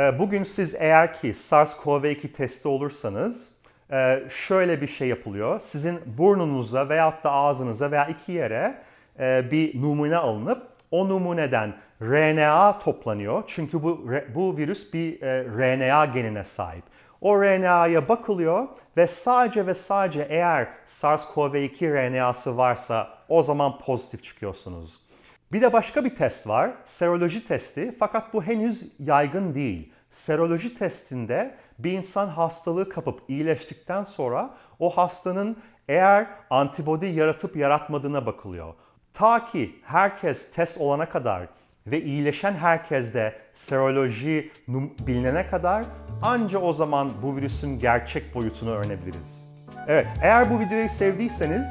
Ee, Bugün siz eğer ki SARS-CoV-2 testi olursanız e, şöyle bir şey yapılıyor. Sizin burnunuza veyahut da ağzınıza veya iki yere e, bir numune alınıp o numuneden RNA toplanıyor. Çünkü bu bu virüs bir e, RNA genine sahip. O RNA'ya bakılıyor ve sadece ve sadece eğer SARS-CoV-2 RNA'sı varsa o zaman pozitif çıkıyorsunuz. Bir de başka bir test var. Seroloji testi. Fakat bu henüz yaygın değil. Seroloji testinde bir insan hastalığı kapıp iyileştikten sonra o hastanın eğer antibodi yaratıp yaratmadığına bakılıyor. Ta ki herkes test olana kadar ve iyileşen herkeste seroloji bilinene kadar anca o zaman bu virüsün gerçek boyutunu öğrenebiliriz. Evet, eğer bu videoyu sevdiyseniz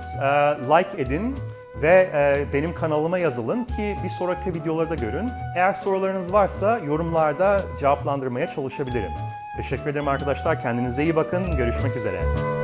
like edin ve e, benim kanalıma yazılın ki bir sonraki videoları da görün. Eğer sorularınız varsa yorumlarda cevaplandırmaya çalışabilirim. Teşekkür ederim arkadaşlar. Kendinize iyi bakın. Görüşmek üzere.